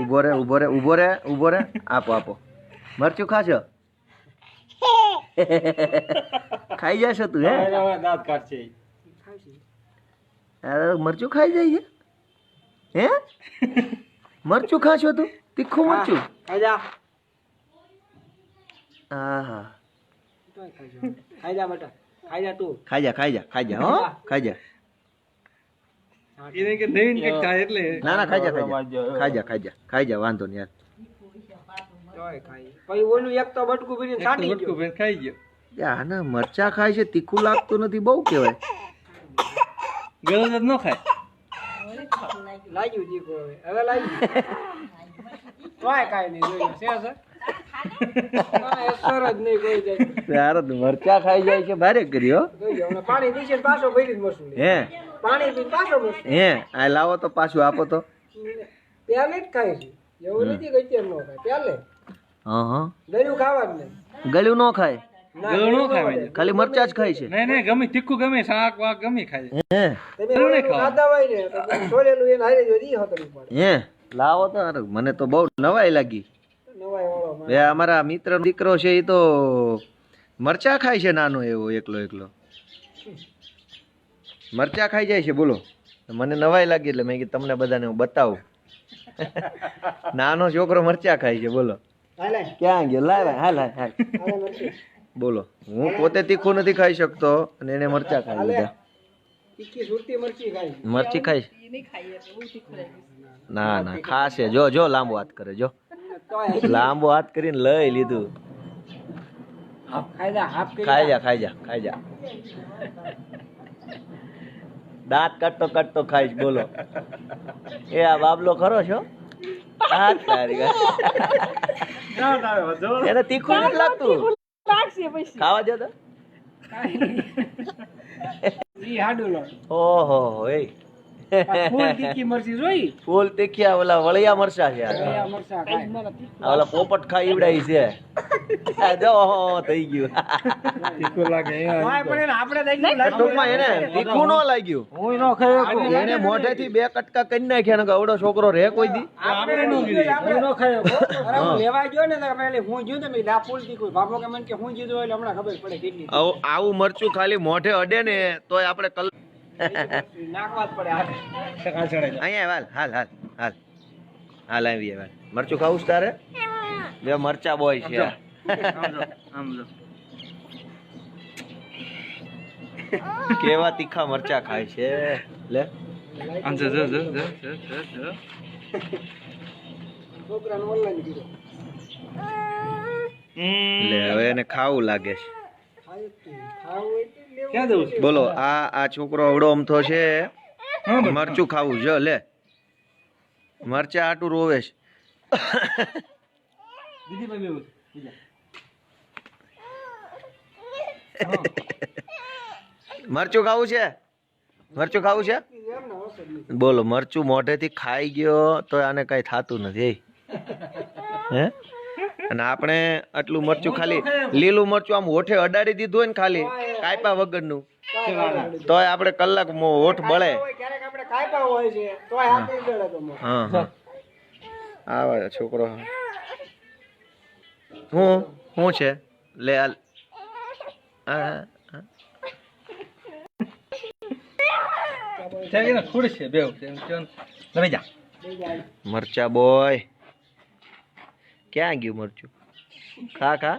ઊભો રે ઊભો રે ઊભો રે ઊભો રે. આપો આપો. મરચું ખાશો? ખાઈ જશો તું હે? દાંત કાઢશે. મરચું ખાઈ જાય છે? હે? મરચું ખાશો તું? તીખું મરચું? ખાઈ જા. હા હા ખાઈ જા બેટા. ખાઈ જા તું. ખાઈ જા ખાઈ જા ખાઈ જા હો. ખાઈ જા. એને કે નવીન કે ખાય એટલે ના ના ખાઈ જા ખાઈ જા. ખાઈ જા ખાઈ જા. વાંધો નહીં તોય પછી ઓલું એક તો બટકું ભરીને છાંટી ગયો. ખાઈ ગયો. યાર આના મરચા ખાય છે તીખું લાગતું નથી બહુ કહેવાય. જ ન ખાય. લાગ્યું હવે. હવે લાગ્યું. તોય કાંઈ નહીં જોયું. છે? સર કાંઈ અસર જ નહીં કોઈ જાય. યાર મરચા ખાઈ જાય છે ભારે કર્યો પાણી નીચે પાછો ભરી મરશું હે? પાણી પી પાછો મરશું હે આ લાવો તો પાછું આપો તો. પહેલે જ ખાય છે. એવું નથી કે અત્યારે નો ખાય. પહેલે હા હા. ગળ્યું ખાવાનું નહીં. ગળ્યું ન ખાય? ગળું ન ખાય ખાલી મરચા જ ખાય છે. નહીં નહીં ગમે તીખું ગમે શાક વાક ગમે ખાય હે. હોય ને તો એને હારે જો ઈ હતરી પડે. હે લાવો તો મને તો બહુ નવાઈ લાગી. બે અમારા મિત્ર દીકરો છે એ તો મરચા ખાય છે નાનો એવો એકલો એકલો. મરચા ખાઈ જાય છે બોલો. મને નવાઈ લાગી એટલે મેં કીધું તમને બધાને હું બતાવું. નાનો છોકરો મરચા ખાય છે બોલો. ક્યાં ગયો? લાવ હાલ હાલ હાલ. બોલો. હું પોતે તીખું નથી ખાઈ શકતો અને એને મરચા ખાઈ લીધા. તીખી સુરતી મરચી ખાઈ ના ના ખાશે. જો જો લાંબો વાત કરે જો. લાંબો હાથ કરીને લઈ લીધું. ખાઈ જા ખાઈ જા ખાઈ જા દાંત કટતો કટતો ખાઈશ બોલો. એ આ બાબલો ખરો છો? હાથ તારી એને તીખું નથી લાગતું? ખાવા જતો ઓહો એ. ફૂલ તીખી મરચી જોઈ? ફૂલ તીખિયા ઓલા વળિયા મરચા છે આ. આ મરચા ઓલા પોપટ ખાઈ ઈવડાઈ છે. જો થઈ ગયું. તોય પણ આપણે ટૂંકમાં એને તીખું ન લાગ્યું. હું નો ખાયો એને મોઢેથી બે કટકા કરી નાખ્યા ને અવડો છોકરો રે કોઈ દી. આપણે નો હું નો ખાયો હું. લેવા ગયો ને તો હું જ્યું તો મેં ફૂલ તીખું બાપો કે મને કે હું જીધું એટલે હમણાં ખબર પડે કેટલી આવું મરચું ખાલી મોઢે અડે ને તોય આપણે કલ. અહીંયા હાલ હાલ હાલ હાલ હાલ આવી હાલ મરચું ખાવું તારે બે મરચા બોય છે કેવા તીખા મરચા ખાય છે? લે. online કીધું. લે હવે એને ખાવું લાગે છે. બોલો આ આ છોકરો અવડો અમથો છે. મરચું ખાવું જો લે. મરચા આટું રોવે છે. મરચું ખાવું છે? મરચું ખાવું છે. બોલો મરચું મોઢેથી ખાઈ ગયો તો આને કઈ થતું નથી હે? અને આપણે આટલું મરચું ખાલી લીલું મરચું આમ હોઠે અડાડી દીધું હોય ને ખાલી કાયપા વગરનું. તોય આપણે કલાક હોઠ બળે. તો આવે છોકરો. હું શું છે? લે હાલ હા, છે જાય. મરચા બોય. ક્યાં ગયું મરચું? ખા ખા.